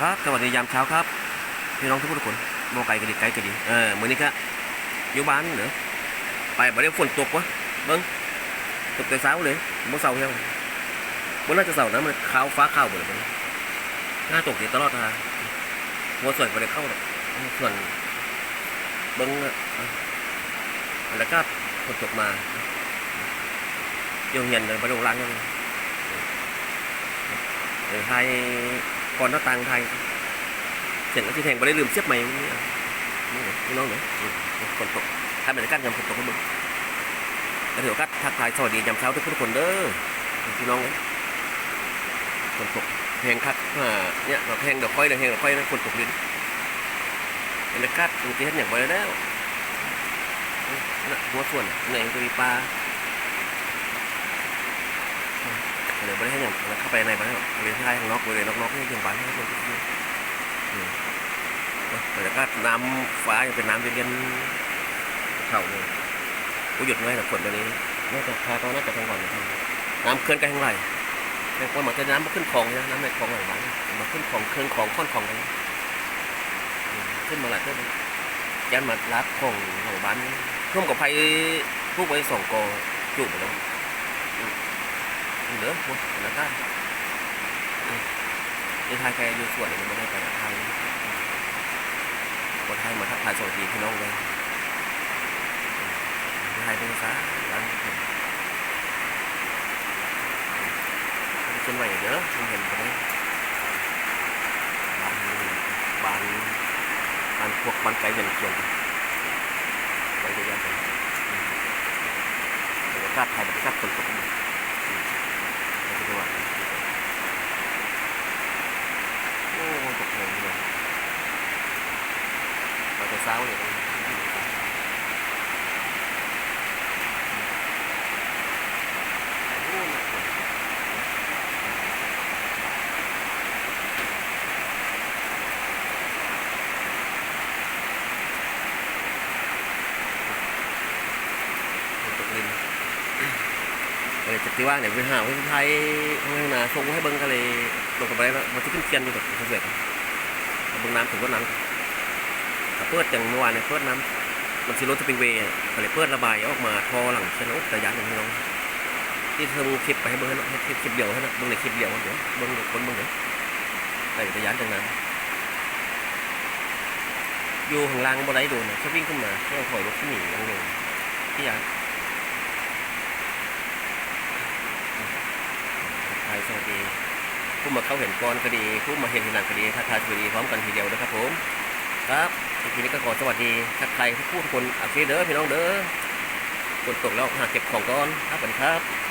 ครับสวัสดียามเช้าครับพี่น้องทุกคนโมไก่กระดิไก่กระดิเออมื้อนี้ก็อยู่บ้านเหรอไปบ่ได้ฝนตกวะเบิ่งตกแต่เช้าเลยบ่เช้าเฮียบ่น่าจะเช้านะมันขาวฟ้าขาวหมดเลยหน้าตกอยู่ตลอดทางหัวส่วนบ่ได้เข้าหรอกส่วนเบิ่งอะแล้วก็ฝนตกมาโยงเย็นเลยบ่ได้ล้างยังเออไทย ก่อนหน้าต่างไทยเสียงที่แทงไปได้ลืมเสียบใหม่นี่นี่เหรอพี่น้องเนาะฝนตกถ้าเป็นการยำฝนตกให้เบึงแล้วเดี๋ยวก็ทักทายสวัสดียามเช้าทุกคนเด้อพี่น้องเลยฝนตกแพงคักอ่าเนี่ยเราแพงเดี๋ยวค่อยเดี๋ยวแพงเดี๋ยวค่อยนะฝนตกลิ้นบรรยากาศมันจะเห็นอย่างไรแล้วหัวส่วนในตัวปลา เดี๋ยวไม่ได้ให้อย่างเข้าไปในบ้านเรียนท้ายข้างนอกเลยนอกๆนี่ยังบ้านให้คนที่แต่ก็น้ำฟ้ายังเป็นน้ำเย็นๆเข่าเลยกูหยุดไว้แต่ฝนตัวนี้น่าจะพาตอนน่าจะทั้งวันนะครับน้ำเคลื่อนกันทั้งไรแต่คนมันจะน้ำมาขึ้นคลองนะน้ำในคลองหลังบ้านมาขึ้นคลองเคลื่อนคลองค่อนคลองเลยขึ้นมาหลายเท่ยันมาลัดของหลังบ้านร่วมกับไฟผู้ไปสองกอจุบแล้ว เหลือหมดนะท่านนี่ทายแกอยู่ส่วนมันไม่ได้ไปทางคนไทยมาทักทายสวัสดีพี่น้องเลยไทยเป็นภาษาหลังเชียงใหม่เยอะผมเห็นตรงนี้บานบานบานพวกบานไก่ยันเขียนไว้เยอะแยะเลยบรรยากาศไทยบรรยากาศคนตก นี่ไม่ใช่ว่าโอ้ตกเลยเลยมาแต่เช้าเลย เลยจะที่ว่าเนี่ยไปหาคนไทยข้างหน้าส่งให้เบิ้งก็เลยลงกันไปแล้วมันจะขึ้นเกียนอยู่กับเสร็จเบิ้งน้ำถึงก็น้ำถ้าเปิดอย่างเมื่อวานเนี่ยเปิดน้ำมันสิรถสปริงเวย์ก็เลยเปิดระบายออกมาทอหลังเชนโอ๊แต่ยันอย่างนี้น้องที่เธอมึงคลิปไปให้เบิ้งให้เนาะให้คลิปคลิปเดียวให้นะเบิ้งในคลิปเดียวเดี๋ยวเบิ้งคนเบิ้งเดี๋ยวแต่แต่ยันอย่างนั้นอยู่ข้างล่างบ่ไดโดนนะเขาวิ่งขึ้นมาแค่ถอยรถขึ้นหนียังโดนที่ยันทาย สวัสดีผู้มาเข้าเห็นก่อนก็ดีผู้มาเห็นทีหลังก็ดีทักทายสวัสดีพร้อมกันทีเดียวนะครับผมครับทีนี้ก็ขอสวัสดีทักทายทุกผู้คนอาเซียเด้อพี่น้องเด้อฝนตกแล้วหาเก็บของก่อนครับสวัสดีครับ